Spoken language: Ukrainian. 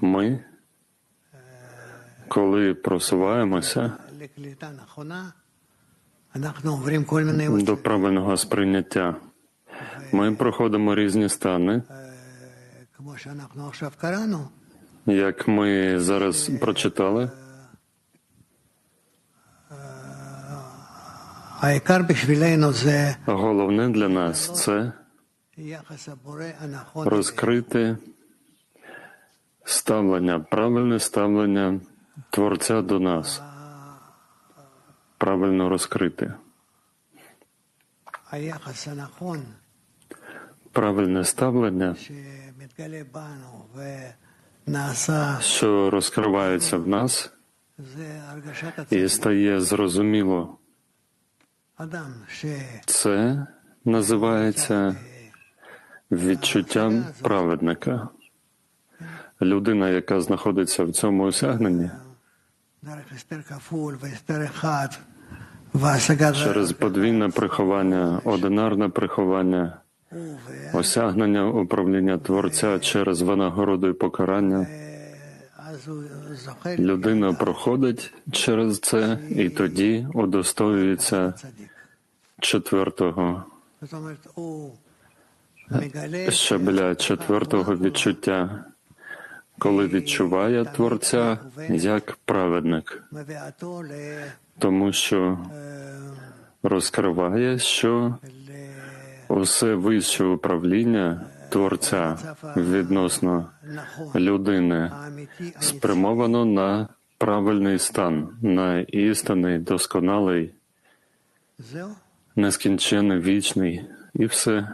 Ми, коли просуваємося до правильного сприйняття, ми проходимо різні стани, як ми зараз прочитали. Головне для нас це розкрити ставлення, правильне ставлення Творця до нас, правильно розкрите. Правильне ставлення, що розкривається в нас, і стає зрозуміло. Це називається відчуттям праведника людина, яка знаходиться в цьому осягненні, через подвійне приховання, одинарне приховання, осягнення управління Творця через винагороду і покарання. Людина проходить через це і тоді удостоюється четвертого щебля, четвертого відчуття коли відчуває Творця як праведник, тому що розкриває, що усе вище управління Творця відносно людини спрямовано на правильний стан, на істинний, досконалий, нескінчений вічний і все.